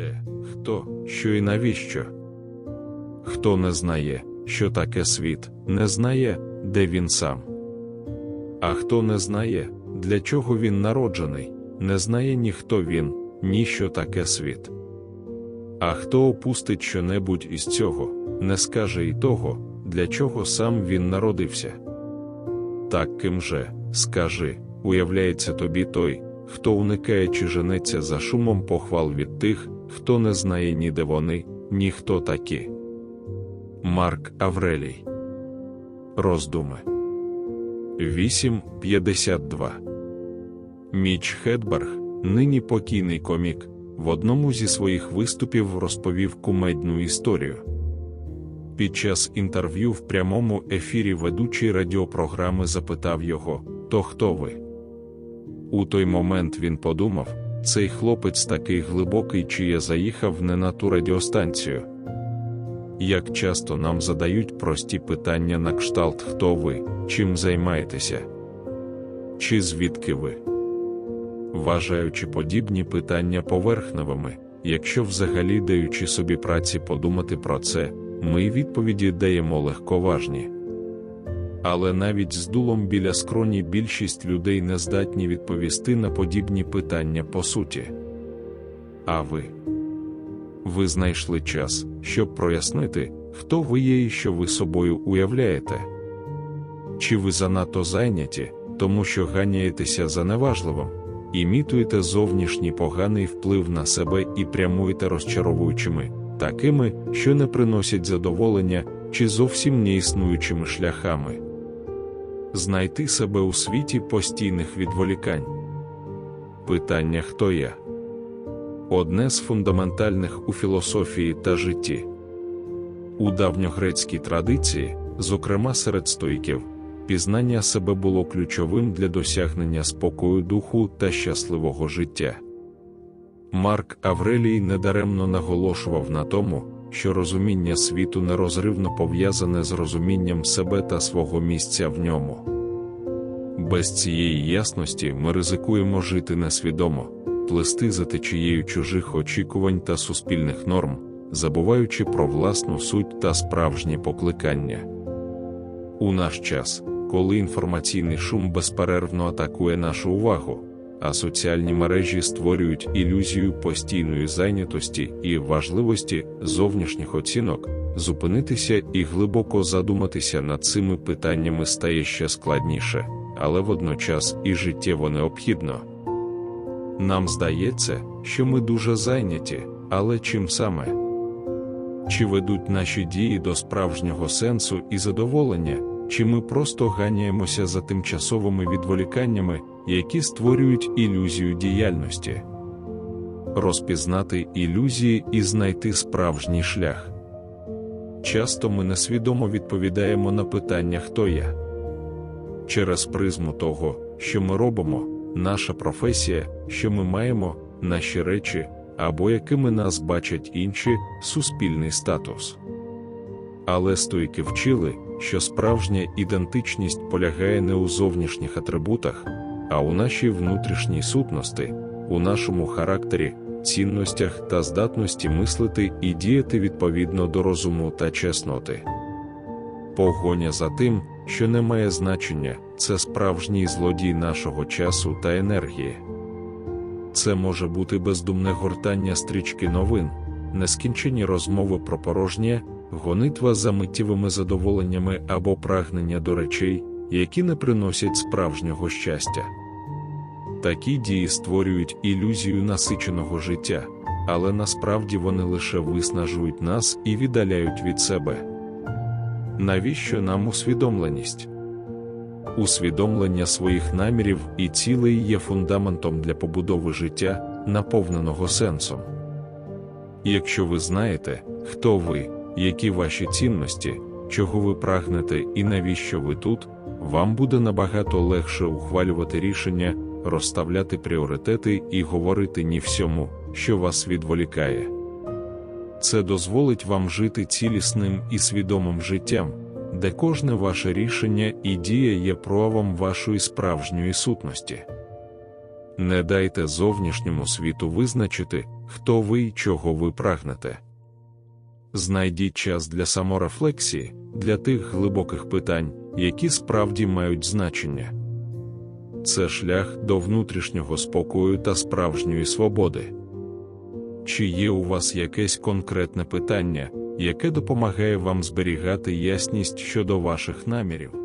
де, хто, що і навіщо. Хто не знає, що таке світ, не знає, де він сам. А хто не знає, для чого він народжений, не знає ніхто він, ні що таке світ. А хто опустить щонебудь із цього, не скаже і того, для чого сам він народився. Так ким же, скажи, уявляється тобі той, хто уникає чи женеться за шумом похвал від тих, хто не знає ні де вони, ні хто такі. Марк Аврелій. Роздуми 8.52 Міч Хедберг, нині покійний комік, в одному зі своїх виступів розповів кумедну історію. Під час інтерв'ю в прямому ефірі ведучий радіопрограми запитав його: То хто ви? У той момент він подумав: цей хлопець такий глибокий, чи я заїхав не на ту радіостанцію. Як часто нам задають прості питання на кшталт, хто ви, чим займаєтеся? Чи звідки ви? Вважаючи подібні питання поверхневими, якщо взагалі даючи собі праці подумати про це, ми відповіді даємо легковажні. Але навіть з дулом біля скроні більшість людей не здатні відповісти на подібні питання по суті. А ви? Ви знайшли час, щоб прояснити, хто ви є і що ви собою уявляєте? Чи ви занадто зайняті, тому що ганяєтеся за неважливим, імітуєте зовнішній поганий вплив на себе і прямуєте розчаровуючими, такими, що не приносять задоволення чи зовсім не існуючими шляхами? Знайти себе у світі постійних відволікань. Питання хто я? Одне з фундаментальних у філософії та житті. У давньогрецькій традиції, зокрема серед стоїків, пізнання себе було ключовим для досягнення спокою духу та щасливого життя. Марк Аврелій недаремно наголошував на тому, що розуміння світу нерозривно пов'язане з розумінням себе та свого місця в ньому. Без цієї ясності ми ризикуємо жити несвідомо, плести за течією чужих очікувань та суспільних норм, забуваючи про власну суть та справжнє покликання. У наш час, коли інформаційний шум безперервно атакує нашу увагу, а соціальні мережі створюють ілюзію постійної зайнятості і важливості зовнішніх оцінок, зупинитися і глибоко задуматися над цими питаннями стає ще складніше, але водночас і життєво необхідно. Нам здається, що ми дуже зайняті, але чим саме? Чи ведуть наші дії до справжнього сенсу і задоволення, чи ми просто ганяємося за тимчасовими відволіканнями, які створюють ілюзію діяльності? Розпізнати ілюзії і знайти справжній шлях. Часто ми несвідомо відповідаємо на питання, хто я через призму того, що ми робимо, наша професія, що ми маємо, наші речі, або якими нас бачать інші, суспільний статус. Але стойки вчили, що справжня ідентичність полягає не у зовнішніх атрибутах, а у нашій внутрішній сутності, у нашому характері, цінностях та здатності мислити і діяти відповідно до розуму та чесноти. Погоня за тим, що не має значення, це справжній злодій нашого часу та енергії. Це може бути бездумне гортання стрічки новин, нескінчені розмови про порожнє, гонитва за миттєвими задоволеннями або прагнення до речей, які не приносять справжнього щастя. Такі дії створюють ілюзію насиченого життя, але насправді вони лише виснажують нас і віддаляють від себе. Навіщо нам усвідомленість? Усвідомлення своїх намірів і цілей є фундаментом для побудови життя, наповненого сенсом. Якщо ви знаєте, хто ви, які ваші цінності, чого ви прагнете і навіщо ви тут, вам буде набагато легше ухвалювати рішення, розставляти пріоритети і говорити ні всьому, що вас відволікає. Це дозволить вам жити цілісним і свідомим життям, де кожне ваше рішення і дія є проявом вашої справжньої сутності. Не дайте зовнішньому світу визначити, хто ви і чого ви прагнете. Знайдіть час для саморефлексії, для тих глибоких питань, які справді мають значення. Це шлях до внутрішнього спокою та справжньої свободи. Чи є у вас якесь конкретне питання, яке допомагає вам зберігати ясність щодо ваших намірів?